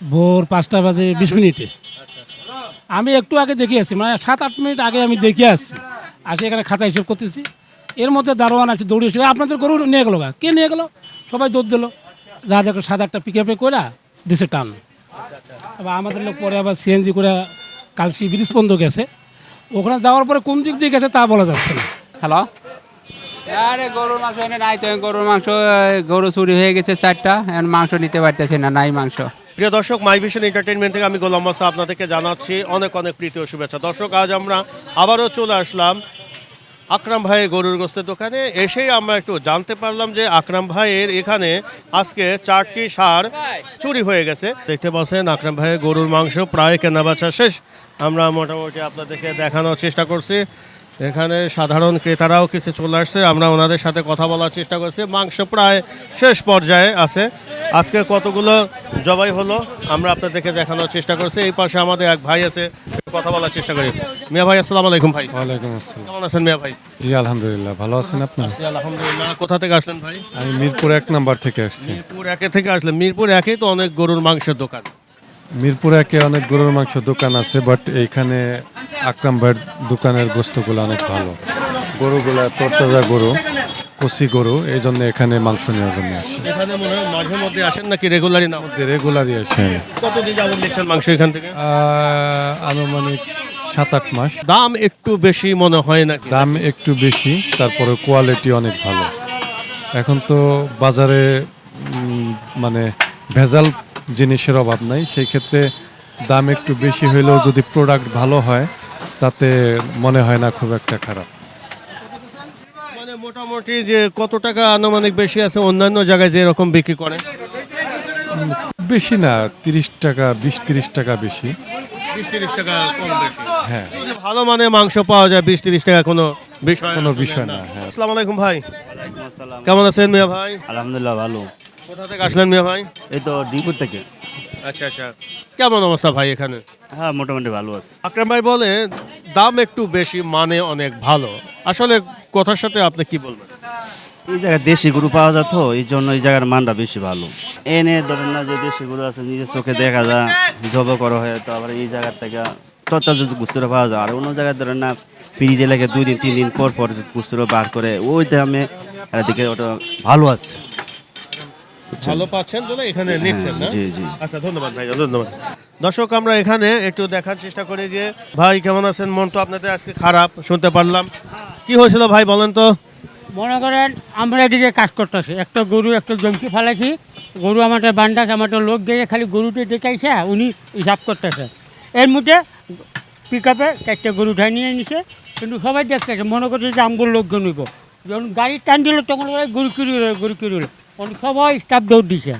ভোর পাঁচটা বাজে বিশ মিনিটে। আমি একটু আগে দেখে আসছি মানে সাত আট মিনিট আগে আমি দেখে আসছি। আসে এখানে খাতা হিসেব করতেছি। এর মধ্যে দারোয়ান আছে দৌড়ে এসে, আপনাদের গরু নিয়ে গেলো গা? কে নিয়ে গেলো? সবাই দৌড় দিল। যা দেখো সাত আটটা পিক আপে করে দিছে টান। আবার আমাদের লোক পরে আবার সিএনজি করে কালসি ব্রিজ পর্যন্ত গেছে ওখানে যাওয়ার পরে কোন দিক দিয়ে গেছে তা বলা যাচ্ছে না। হ্যালো? আরে গরুর মাংস এনে নাই তো গরুর মাংস গরু চুরি হয়ে গেছে চারটা এখন মাংস নিতে পারতেছে না নাই মাংস। প্রিয় দর্শক মাই ভিশন এন্টারটেনমেন্ট থেকে আমি গোলাম মাস্তা আপনাদেরকে জানাচ্ছি অনেক অনেক প্রীতি ও শুভেচ্ছা। দর্শক, আজ আমরা আবারও চলে আসলাম আকরাম ভাইয়ের গরুর গোস্তের দোকানে। এসেই আমরা একটু জানতে পারলাম যে আকরাম ভাইয়ের এখানে আজকে চারটি সার চুরি হয়ে গেছে। দেখতে পাচ্ছেন, আকরাম ভাইয়ের গরুর মাংস প্রায় কেনাবেচা শেষ। আমরা মোটামুটি আপনাদেরকে দেখানোর চেষ্টা করছি। এখানে সাধারণ ক্রেতারাও কিছু চলে আসছে। আমরা ওনাদের সাথে কথা বলার চেষ্টা করছি। মাংস প্রায় শেষ পর্যায়ে আছে। আজকে কতগুলো জবাই হলো আমরা আপনাদেরকে দেখানোর চেষ্টা করছি। এই পাশে আমাদের এক ভাই আছে কথা বলার চেষ্টা করি। মিয়া ভাই আসসালামু আলাইকুম ভাই। ওয়ালাইকুম আসসালাম। কেমন আছেন মিয়া ভাই? জি আলহামদুলিল্লাহ। ভালো আছেন আপনার জি, আলহামদুলিল্লাহ। কোথা থেকে আসলেন ভাই? আমি মিরপুর এক নাম্বার থেকে আসছি। মিরপুর একে থেকে আসলেন। মিরপুর একেই তো অনেক গরুর মাংসের দোকান। মিরপুর একে অনেক গরুর মাংস দোকান আছে বাট এইখানে আকরাম ভাইয়ের দোকানের গোস্তগুলো অনেক ভালো। গরুগুলা তরতাজা গরু কষি গরু এই জন্য এখানে মাংস নেওয়ার জন্য আসি। এখানে মনে হয় মাঝে মধ্যে আসেন নাকি রেগুলারই না? রেগুলারই আসি। আমি কতদিন যাবত নিচ্ছেন মাংস এখান থেকে? আহ, আনুমানিক সাত আট মাস। দাম একটু বেশি মনে হয় নাকি? দাম একটু বেশি তারপরে কোয়ালিটি অনেক ভালো। এখন তো বাজারে উম, মানে ভেজাল জিনিসের অভাব নাই। সেই ক্ষেত্রে দাম একটু বেশি হইলেও যদি প্রোডাক্ট ভালো হয় তাতে মনে হয় না খুব একটা খারাপ। মানে মোটামুটি যে কত টাকা আনুমানিক বেশি আছে অন্যান্য জায়গায় যে এরকম বিক্রি করে? বেশি না তিরিশ টাকা বিশ তিরিশ টাকা বেশি। বিশ তিরিশ টাকা কম বেশি। হ্যাঁ। যদি ভালো মানে মাংস পাওয়া যায় বিশ তিরিশ টাকা কোনো বিষয় কোনো বিষয় না, হ্যাঁ। আসসালামু আলাইকুম ভাই। কেমন আছেন মিয়া ভাই? আলহামদুলিল্লাহ ভালো। কোথা থেকে আসলেন মিয়া ভাই? এই তো ডিপুর থেকে। আচ্ছা আচ্ছা। কেমন অবস্থা ভাই এখানে? হ্যাঁ মোটামুটি ভালো আছে। আকরাম ভাই বলে দাম একটু বেশি মানে অনেক ভালো। আসলে কথার সাথে আপনি কি বলবেন? এই জায়গায় দেশি গরু পাওয়া যায় তো এই জন্য এই জায়গার মানটা বেশি ভালো। এনে ধরেন না যে দেশি গরু আছে নিজের চোখে দেখা যায় জব করা হয় তো আবার এই জায়গার থেকে যদি গুস্তুরা পাওয়া যায়। আর অন্য জায়গায় ধরেন না ফ্রিজে লেগে দুই দিন তিন দিন পর পর গুস্তুরা বার করে ওই দামে এদিকে ওটা ভালো আছে। ভালো পাচ্ছেন বলে এখানে নিচ্ছেন না? জি জি। আচ্ছা ধন্যবাদ ভাই ধন্যবাদ। দর্শক আমরা এখানে একটু দেখার চেষ্টা করি যে ভাই কেমন আছেন? মন তো আপনাদের আজকে খারাপ শুনতে পারলাম। কি হয়েছিল ভাই বলেন তো? মনে করেন আমরা এদিকে কাজ করতেছি। একটা গরু একটা জমকি ফেলাছি গরু আমাদের বান্ডাকে আমাদের লোক দিয়ে খালি গরুটি দেখাইছে উনি হিসাব করতেছে। এর মধ্যে পিক আপে চারটে গরু উঠাই নিয়ে নিছে কিন্তু সবাই দেখতেছে মনে করছে যে আমগুলো লোকজন নিব যখন গাড়ি টান দিল তখন গরু কিনে গরু তখন সবাই স্টাফ দৌড় দিছে।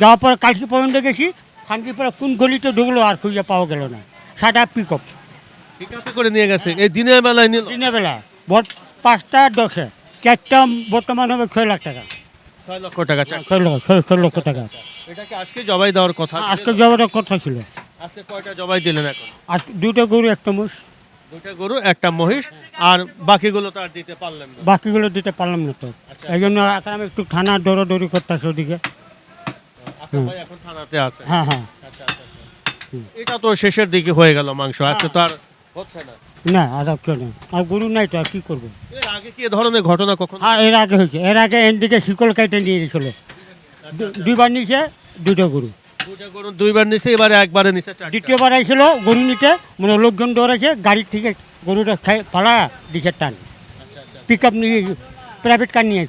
যাওয়ার পরে কালকে পর্যন্ত গেছি খানকি পরে কোন গলিতে ঢুকলো আর খুঁজে পাওয়া গেল না। সাদা পিক আপ পিকআপে করে নিয়ে গেছে। এই দিনের বেলায় নিল? দিনের বেলা ভোট পাঁচটা দশে। চারটা বর্তমান হবে ছয় লাখ টাকা। ছয় লক্ষ টাকা ছয় লক্ষ ছয় লক্ষ টাকা। আজকে জবাই দেওয়ার কথা আজকে যাওয়াটা কথা ছিল। আজকে কয়টা জবাই দিলেন এখন? আজ দুটো গরু একটা মুষ। দুটা গরু একটা মহিষ আর বাকিগুলো তো আর দিতে পারলেন না। বাকিগুলো দিতে পারলাম না তো। এই জন্য এখন আমি একটু থানা দৌড়াদৌড়ি করতেছি ওদিকে। ভাই এখন থানাতে আছে? হ্যাঁ হ্যাঁ। আচ্ছা আচ্ছা আচ্ছা। এটা তো শেষের দিকে হয়ে গেল মাংস আজকে তো আর হচ্ছে না। না আর কেউ আর গরু নাই তো আর কী করব? এর আগে কি ধরনের ঘটনা কখন? হ্যাঁ এর আগে হয়েছে। এর আগে এনদিকে শিকল কাইটে নিয়ে গেছিল। দুইবার নিচে দুটো গরু। দুটা গরু দুইবার নিছে এবারে একবারে নিছে দ্বিতীয়বার আইছিল গরু নিতে মানে লোকজন দৌড়াইছে গাড়ির থেকে গরুটা খাই পালা দিছে টান। পিক আপ নিয়ে প্রাইভেট কার নিয়ে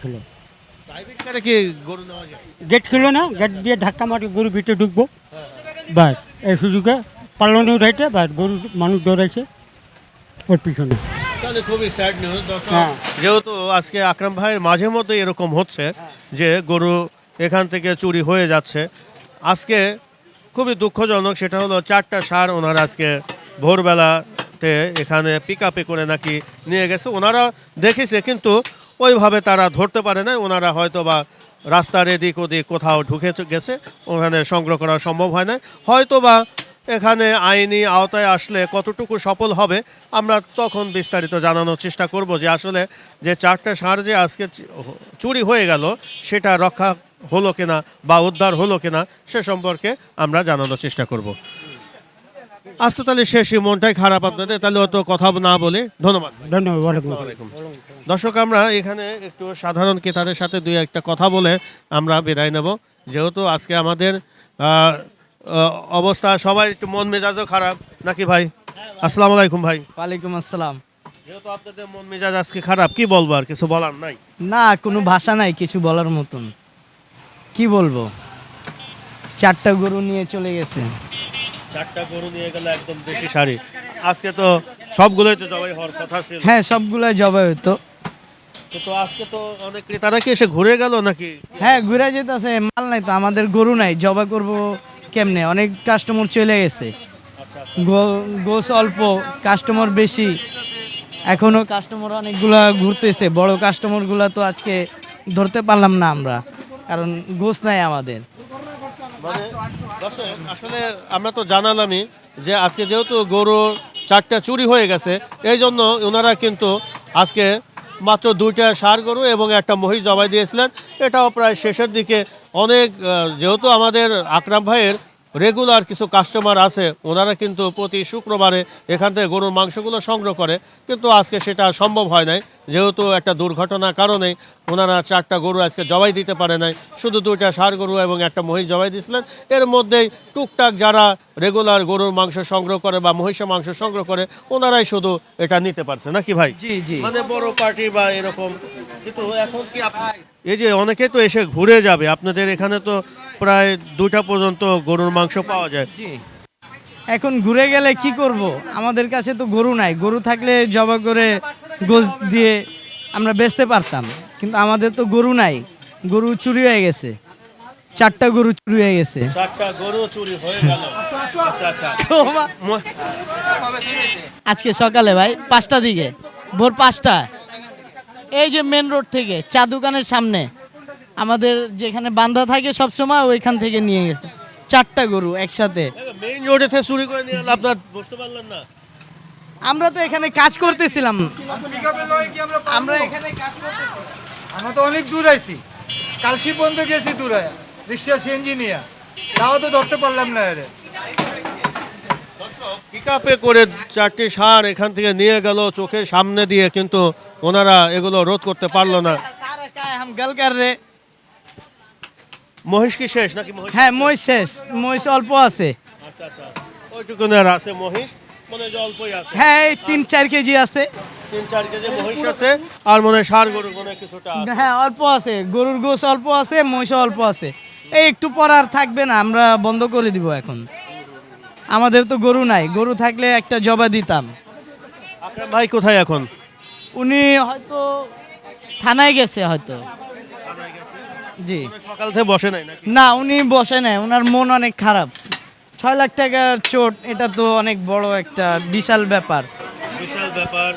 গেট ছিল না গেট দিয়ে ধাক্কা মারি গরু ভিতরে ঢুকবো। এই সুযোগে পালনে উঠাইতে বাস গরু মানুষ দৌড়াইছে ওর পিছনে। খুবই স্যাড নিউজ হ্যাঁ। যেহেতু আজকে আকরাম ভাইয়ের মাঝে মধ্যে এরকম হচ্ছে যে গরু এখান থেকে চুরি হয়ে যাচ্ছে আজকে খুবই দুঃখজনক সেটা হলো চারটা সার ওনারা আজকে ভোরবেলাতে এখানে পিক আপে করে নাকি নিয়ে গেছে। ওনারা দেখেছে কিন্তু ওইভাবে তারা ধরতে পারে না ওনারা হয়তো বা রাস্তার এদিক ওদিক কোথাও ঢুকে গেছে। ওখানে সংগ্রহ করা সম্ভব হয় না হয়তো বা এখানে আইনি আওতায় আসলে কতটুকু সফল হবে, আমরা তখন বিস্তারিত জানানোর চেষ্টা করব যে আসলে যে চারটে সার যে আজকে চুরি হয়ে গেল, সেটা রক্ষা হলো কিনা বা উদ্ধার হলো কিনা সে সম্পর্কে আমরা জানানোর চেষ্টা করব। আজ তো তাহলে শেষই মনটাই খারাপ আপনাদের তাহলে অত কথা না বলে ধন্যবাদ। ধন্যবাদ ওয়ালাইকুম আসসালামু। আলাইকুম। দর্শক আমরা এখানে একটু সাধারণ ক্রেতাদের সাথে দুই একটা কথা বলে আমরা বিদায় নেব। যেহেতু আজকে আমাদের অবস্থা সবাই একটু মন মেজাজও খারাপ। নাকি ভাই? আসসালামু আলাইকুম ভাই। ওয়ালাইকুম আসসালাম। যেহেতু আপনাদের মন মেজাজ আজকে খারাপ কি বলব আর কিছু বলার নাই? না কোনো ভাষা নাই কিছু বলার মতন। কি বলব? চারটা গরু নিয়ে চলে গেছে। চারটা গরু নিয়ে গেলে একদম দেশি শাড়ি। আজকে তো সবগুলোই তো জবাই হওয়ার কথা ছিল। হ্যাঁ সবগুলাই জবাই হতো তো তো আজকে তো অনেক ক্রেতারা কি এসে ঘুরে গেল নাকি? হ্যাঁ ঘুরে যেতেছে মাল নাই তো আমাদের গরু নাই জবাই করব কেমনে? অনেক কাস্টমার চলে গেছে। গো- গোস অল্প কাস্টমার বেশি। এখনও কাস্টমার অনেকগুলা ঘুরতেছে বড় কাস্টমারগুলা তো আজকে ধরতে পারলাম না আমরা। কারণ ঘুষ নাই আমাদের। মানে আসলে আমরা তো জানালামই যে আজকে যেহেতু গরু চারটা চুরি হয়ে গেছে, এই জন্য ওনারা কিন্তু আজকে মাত্র দুইটা সার গরু এবং একটা মহিষ জবাই দিয়েছিলেন। এটাও প্রায় শেষের দিকে অনেক যেহেতু আমাদের আকরাম ভাইয়ের রেগুলার কিছু কাস্টমার আছে ওনারা কিন্তু প্রতি শুক্রবারে এখান থেকে গরুর মাংসগুলো সংগ্রহ করে কিন্তু আজকে সেটা সম্ভব হয় নাই। যেহেতু একটা দুর্ঘটনার কারণে ওনারা চারটা গরু আজকে জবাই দিতে পারে নাই। শুধু দুইটা ষাঁড় গরু এবং একটা মহিষ জবাই দিয়েছিলেন। এর মধ্যেই টুকটাক যারা রেগুলার গরুর মাংস সংগ্রহ করে বা মহিষের মাংস সংগ্রহ করে ওনারাই শুধু এটা নিতে পারছে। নাকি ভাই? জি জি। মানে বড় পার্টি বা এরকম। কিন্তু এখন কি এই যে অনেকে তো এসে ঘুরে যাবে। আপনাদের এখানে তো প্রায় দুটা পর্যন্ত গরুর মাংস পাওয়া যায়। জি। এখন ঘুরে গেলে কি করব? আমাদের কাছে তো গরু নাই। গরু থাকলে জবা করে গোস দিয়ে আমরা বেচতে পারতাম। কিন্তু আমাদের তো গরু নাই। গরু চুরি হয়ে গেছে। চারটা গরু চুরি হয়ে গেছে। চারটা গরু চুরি হয়ে গেল। আচ্ছা আচ্ছা। আজকে সকালে ভাই পাঁচটা দিকে। ভোর পাঁচটা। এই যে মেন রোড থেকে চা দোকানের সামনে। আমাদের যেখানে বান্ধা থাকে সব সময় ওইখান থেকে নিয়ে গেছে। চারটা গরু একসাথে। মেইন রোডে থেকে চুরি করে নিয়ে আপনার বুঝতে পারলেন না? আমরা তো এখানে কাজ করতেছিলাম। আমরা এখানে কাজ করতেছি আমরা তো অনেক দূর আইছি। কালসি পর্যন্ত গেছি দূরে রিক্সা সিএনজি নিয়ে তাও তো ধরতে পারলাম না এরে। পিকআপে করে চারটি সার এখান থেকে নিয়ে গেল চোখের সামনে দিয়ে কিন্তু ওনারা এগুলো রোধ করতে পারল না। মহিষ কি শেষ নাকি মহিষ? হ্যাঁ মহিষ শেষ। মহিষ অল্প আছে। আচ্ছা আচ্ছা। আর আছে মহিষ। মনে হয় অল্পই আছে। হ্যাঁ এই তিন চার কেজি আছে। তিন চার কেজি মহিষ আছে। আর মনে হয় সার গরু মনে হয় কিছুটা আছে। হ্যাঁ অল্প আছে। গরুর গোশ অল্প আছে মহিষ অল্প আছে। এই একটু পর আর থাকবে না আমরা বন্ধ করে দিব এখন। আমাদের তো গরু নাই। গরু থাকলে একটা জবা দিতাম। ভাই কোথায় এখন? উনি হয়তো থানায় গেছে হয়তো। জি। সকাল থেকে বসে নাই নাকি? না উনি বসে নাই ওনার মন অনেক খারাপ। ছয় লাখ টাকার চোট এটা তো অনেক বড় একটা বিশাল ব্যাপার। বিশাল ব্যাপার।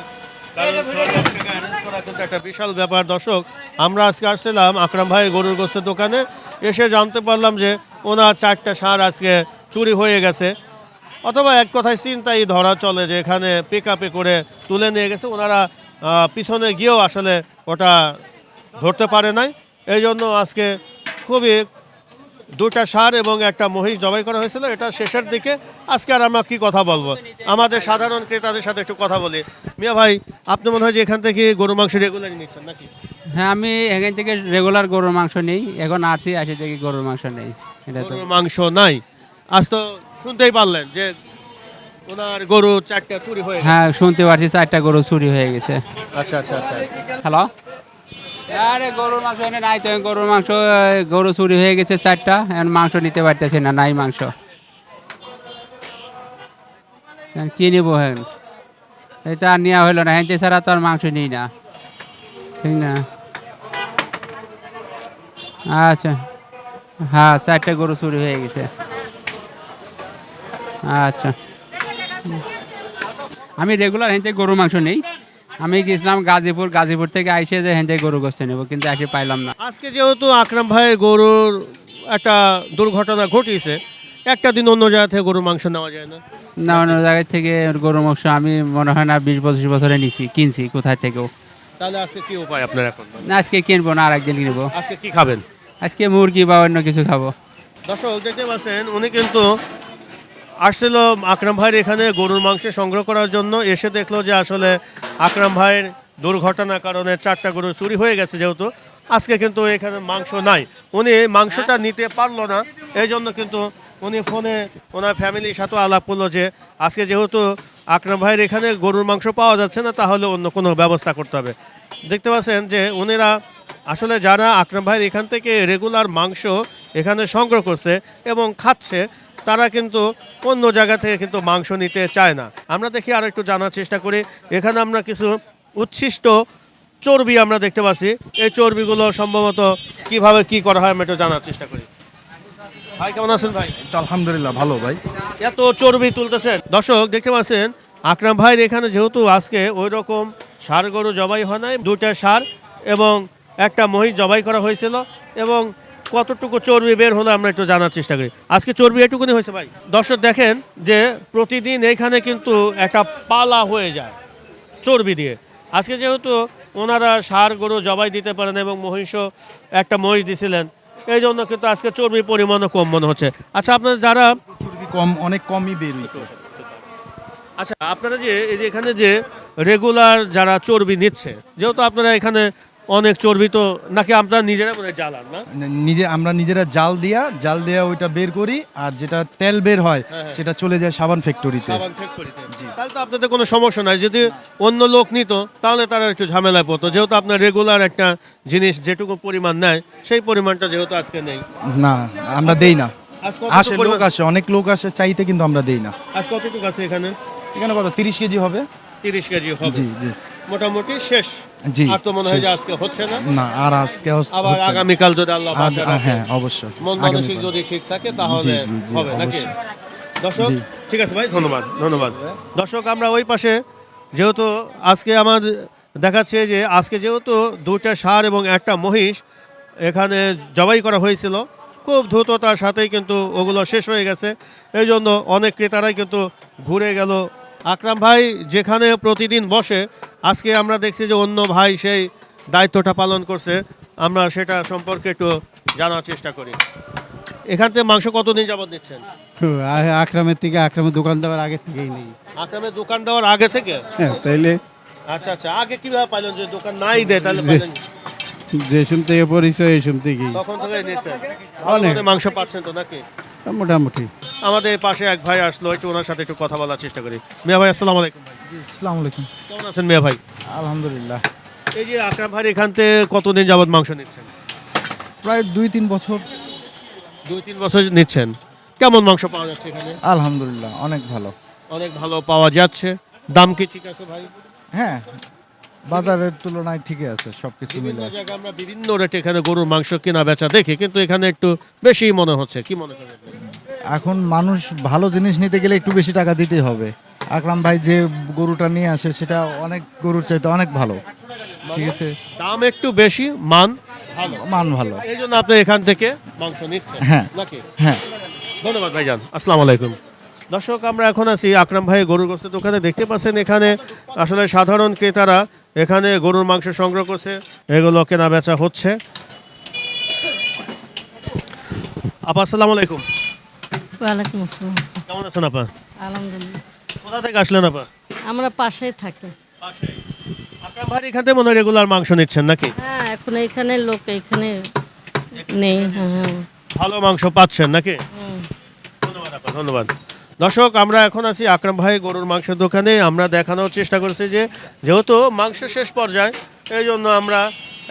একটা বিশাল ব্যাপার। দর্শক আমরা আজকে আসছিলাম আকরাম ভাই গরুর গোস্তের দোকানে। এসে জানতে পারলাম যে ওনার চারটা সার আজকে চুরি হয়ে গেছে। অথবা এক কথায় চিন্তাই ধরা চলে যে এখানে পিক আপে করে তুলে নিয়ে গেছে। ওনারা পিছনে গিয়েও আসলে ওটা ধরতে পারে নাই। এই জন্য আজকে খুবই দুটা সার এবং একটা মহিষ জবাই করা হয়েছিল এটা শেষের দিকে। আজকে আর আমরা কি কথা বলব? আমাদের সাধারণ ক্রেতাদের সাথে একটু কথা বলি। মিয়া ভাই আপনি মনে হয় যে এখান থেকে গরু মাংস রেগুলারই নিচ্ছেন নাকি? হ্যাঁ আমি এখান থেকে রেগুলার গরুর মাংস নেই এখন আসছি আসি থেকে গরুর মাংস নেই। এটা তো গরুর মাংস নাই। আজ তো শুনতেই পারলেন যে ওনার গরু চারটা চুরি হয়ে গেছে। হ্যাঁ শুনতে পারছি চারটা গরু চুরি হয়ে গেছে। আচ্ছা আচ্ছা আচ্ছা। হ্যালো আরে গরুর মাংস এনে নাই তো গরুর মাংস গরু চুরি হয়ে গেছে চারটা, এখন মাংস নিতে পারতেছি না, নাই মাংস। কি নিব হ্যাঁ এটা আর নেওয়া হলো না হ্যাঁ ছাড়া তো আর মাংস নিই না। ঠিক না? আচ্ছা। হ্যাঁ চারটা গরু চুরি হয়ে গেছে। আচ্ছা। আমি রেগুলার হেঁটে গরু মাংস নেই। আমি গেছিলাম গাজীপুর গাজীপুর থেকে আইসে যে হেঁটে গরু গোস্ত নেব কিন্তু এসে পাইলাম না। আজকে যেহেতু আকরাম ভাই গরুর একটা দুর্ঘটনা ঘটিয়েছে একটা দিন অন্য জায়গা থেকে গরুর মাংস নেওয়া যায় না। না অন্য জায়গা থেকে গরু মাংস আমি মনে হয় না বিশ পঁচিশ বছরে নিছি কিনছি কোথায় থেকেও। তাহলে আজকে কি উপায় আপনার এখন? না, আজকে কিনবো না আর একদিন কিনবো। আজকে কি খাবেন? আজকে মুরগি বা অন্য কিছু খাব। দর্শক দেখতে পাচ্ছেন উনি কিন্তু আসছিল আকরাম ভাইয়ের এখানে গরুর মাংস সংগ্রহ করার জন্য। এসে দেখল যে আসলে আকরাম ভাইয়ের দুর্ঘটনার কারণে চারটা গরু চুরি হয়ে গেছে যেহেতু। আজকে কিন্তু এখানে মাংস নাই। উনি মাংসটা নিতে পারল না। এই জন্য কিন্তু উনি ফোনে ওনার ফ্যামিলির সাথে আলাপ করল যে, আজকে যেহেতু আকরাম ভাইয়ের এখানে গরুর মাংস পাওয়া যাচ্ছে না, তাহলে অন্য কোনো ব্যবস্থা করতে হবে। দেখতে পাচ্ছেন যে উনিরা আসলে যারা আকরাম ভাইয়ের এখান থেকে রেগুলার মাংস এখানে সংগ্রহ করছে এবং খাচ্ছে তারা কিন্তু অন্য জায়গা থেকে কিন্তু মাংস নিতে চায় না। আমরা দেখি আর একটু জানার চেষ্টা করি। এখানে আমরা কিছু উচ্ছিষ্ট চর্বি আমরা দেখতে পাচ্ছি। এই চর্বিগুলো সম্ভবত কীভাবে কি করা হয় আমি একটু জানার চেষ্টা করি। ভাই কেমন আছেন ভাই? আলহামদুলিল্লাহ ভালো ভাই। এত চর্বি তুলতেছেন। দর্শক দেখতে পাচ্ছেন আকরাম ভাইয়ের এখানে যেহেতু আজকে ওই রকম সার গরু জবাই হয় নাই দুটা সার এবং একটা মহিষ জবাই করা হয়েছিল এবং কতটুকু চর্বি বের হলো আমরা একটু জানার চেষ্টা করি। আজকে চর্বি এটুকুনি হয়েছে ভাই। দর্শক দেখেন যে প্রতিদিন এখানে কিন্তু একটা পালা হয়ে যায় চর্বি দিয়ে। আজকে যেহেতু ওনারা সার গরু জবাই দিতে পারেন এবং মহিষ একটা মহিষ দিছিলেন এই জন্য কিন্তু আজকে চর্বির পরিমাণও কম মনে হচ্ছে। আচ্ছা আপনার যারা চর্বি কম অনেক কমই বের হয়েছে। আচ্ছা আপনারা যে এই যে এখানে যে রেগুলার যারা চর্বি নিচ্ছে যেহেতু আপনারা এখানে অনেক চর্বি তো নাকি আপনারা নিজেরা মনে হয় জ্বালান না? নিজে আমরা নিজেরা জাল দিয়া জাল দিয়া ওইটা বের করি আর যেটা তেল বের হয় সেটা চলে যায় সাবান ফ্যাক্টরিতে। সাবান ফ্যাক্টরিতে। তাহলে তো আপনাদের কোনো সমস্যা নাই যদি অন্য লোক নিত তাহলে তারা একটু ঝামেলায় পড়তো। যেহেতু আপনার রেগুলার একটা জিনিস যেটুকু পরিমাণ নেয় সেই পরিমাণটা যেহেতু আজকে নেই। না আমরা দেই না। আসে লোক আসে অনেক লোক আসে চাইতে কিন্তু আমরা দেই না। আজ কতটুকু আছে এখানে? এখানে কত তিরিশ কেজি হবে? তিরিশ কেজি হবে। জি জি। মোটামুটি শেষ। জি, আর তো মনে হয় যে আজকে হচ্ছে না। না আর আজকে হস- আবার হচ্ছে না। আগামীকাল যদি আল্লাহ রাখে, হ্যাঁ অবশ্যই। মন মানসিক যদি ঠিক থাকে তাহলে হবে নাকি? দর্শক ঠিক আছে ভাই ধন্যবাদ ধন্যবাদ। দর্শক আমরা ওই পাশে যেহেতু আজকে আমার দেখাচ্ছে যে আজকে যেহেতু দুটা সার এবং একটা মহিষ এখানে জবাই করা হয়েছিল খুব দ্রুততার সাথেই কিন্তু ওগুলো শেষ হয়ে গেছে। এই জন্য অনেক ক্রেতারাই কিন্তু ঘুরে গেল। আকরাম ভাই যেখানে প্রতিদিন বসে আজকে আমরা দেখছি যে অন্য ভাই সেই দায়িত্বটা পালন করছে। আমরা সেটা সম্পর্কে একটু জানার চেষ্টা করি। এখান থেকে মাংস কতদিন যাবত নিচ্ছেন? আক্রামের থেকে আক্রামের দোকান দেওয়ার আগে থেকেই নেই। আকরামের দোকান দেওয়ার আগে থেকে? হ্যাঁ তাইলে আচ্ছা আচ্ছা আগে কীভাবে পাইলেন যে দোকান নাই দেয় তাহলে পাইলেন যে শুন থেকে পরিচয় এই শুন থেকেই। তখন থেকে নিচ্ছেন। মাংস পাচ্ছেন তো নাকি? মোটামুটি। আমাদের পাশে এক ভাই আসলো একটু ওনার সাথে একটু কথা বলার চেষ্টা করি। মিয়া ভাই আসসালামু আলাইকুম। ভাই আসসালামু আলাইকুম। কেমন আছেন মিয়া ভাই? আলহামদুলিল্লাহ। এই যে আকরাম ভাই এখান থেকে কতদিন যাবত মাংস নিচ্ছেন? প্রায় দুই তিন বছর। দুই তিন বছর নিচ্ছেন। কেমন মাংস পাওয়া যাচ্ছে এখানে? আলহামদুলিল্লাহ অনেক ভালো। অনেক ভালো পাওয়া যাচ্ছে। দাম কি ঠিক আছে ভাই? হ্যাঁ বাজারের তুলনায় ঠিকই আছে সবকিছু বিভিন্ন জায়গায় আমরা বিভিন্ন রেটে এখানে গরুর মাংস কেনা বেচা দেখি কিন্তু এখানে একটু বেশি মনে হচ্ছে। কি মনে করেন? এখন মানুষ ভালো জিনিস নিতে গেলে একটু বেশি টাকা দিতে হবে। আকরাম ভাই যে গরুটা নিয়ে আসে সেটা অনেক গরুর চাইতে অনেক ভালো। ঠিক আছে? দাম একটু বেশি মান ভালো। মান ভালো। এই জন্য আপনি এখান থেকে মাংস নিচ্ছেন হ্যাঁ। নাকি? হ্যাঁ। ধন্যবাদ ভাইজান। আসসালামু আলাইকুম। দর্শক আমরা এখন আছি আকরাম ভাই গরুর গোস্তের দোকানে। দেখতে পাচ্ছেন এখানে আসলে সাধারণ ক্রেতারা এখানে গরুর মাংস সংগ্রহ করছে। এগুলো কেনা বেচা হচ্ছে। আপা আসসালামু আলাইকুম। ওয়ালাইকুম আসসালাম। কেমন আছেন আপা? আলহামদুলিল্লাহ। কোথা থেকে আসলেন আপা? আমরা পাশেই থাকি। আকরাম ভাই এখান থেকে মনে হয় রেগুলার মাংস নিচ্ছেন নাকি? হ্যাঁ এখন এইখানে লোক এইখানে নেই হ্যাঁ হ্যাঁ। ভালো মাংস পাচ্ছেন নাকি? ধন্যবাদ আপা ধন্যবাদ। দর্শক আমরা এখন আছি আকরাম ভাই গরুর মাংসের দোকানে। আমরা দেখানোর চেষ্টা করছি যে যেহেতু মাংস শেষ পর্যায়ে এই জন্য আমরা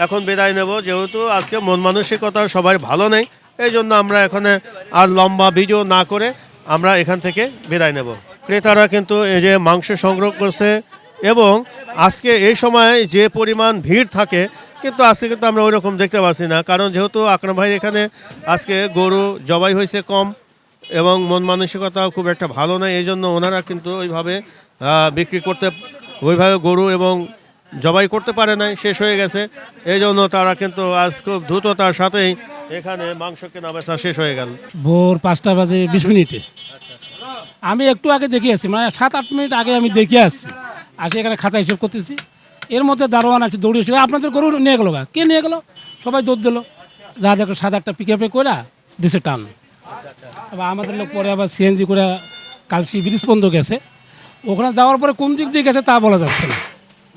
এখন বিদায় নেব। যেহেতু আজকে মন মানসিকতা সবাই ভালো নেই এই জন্য আমরা এখানে আর লম্বা ভিডিও না করে আমরা এখান থেকে বিদায় নেব। ক্রেতারা কিন্তু এই যে মাংস সংগ্রহ করছে এবং আজকে এই সময় যে পরিমাণ ভিড় থাকে, কিন্তু আজকে কিন্তু আমরা ওই রকম দেখতে পাচ্ছি না। কারণ যেহেতু আকরাম ভাই এখানে আজকে গরু জবাই হয়েছে কম এবং মন মানসিকতাও খুব একটা ভালো নয় এই জন্য ওনারা কিন্তু ওইভাবে বিক্রি করতে ওইভাবে গরু এবং জবাই করতে পারে নাই, শেষ হয়ে গেছে। এই জন্য তারা কিন্তু আজ খুব দ্রুততার সাথেই এখানে মাংস কেনা বেচা শেষ হয়ে গেল। ভোর পাঁচটা বাজে বিশ মিনিটে। আমি একটু আগে দেখে আসছি মানে সাত, আট মিনিট আগে আমি দেখে আসছি। আসে এখানে খাতা হিসেব করতেছি। এর মধ্যে দারোয়ান আছে, দৌড়ে এসে, আপনাদের গরু নিয়ে গেলো গা? কে নিয়ে গেলো? সবাই দৌড় দিলো। যা দেখো সাত, আটটা পিক আপে করে দিছে টান। আবার আমাদের লোক পরে আবার সিএনজি করে কালসি ব্রিজ পর্যন্ত গেছে। ওখানে যাওয়ার পরে কোন দিক দিয়ে গেছে তা বলা যাচ্ছে না।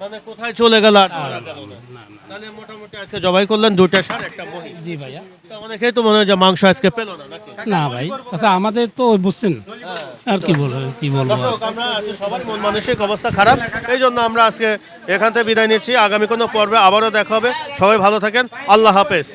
মানে কোথায় চলে গেল আর ধরা গেল না। তাহলে মোটামুটি আজকে জবাই করলেন দুইটা সার একটা মহিষ জি ভাইয়া। তো অনেকেই তো মনে হয় যে মাংস আজকে পেল না নাকি? না ভাই আচ্ছা আমাদের তো বুঝছেন। আর কি বলব কি বলব দর্শক আমরা আজকে সবার মন মানসিক অবস্থা খারাপ। এই জন্য আমরা আজকে এখান থেকে বিদায় নিচ্ছি। আগামী কোনো পর্বে আবারও দেখা হবে। সবাই ভালো থাকেন। আল্লাহ হাফেজ।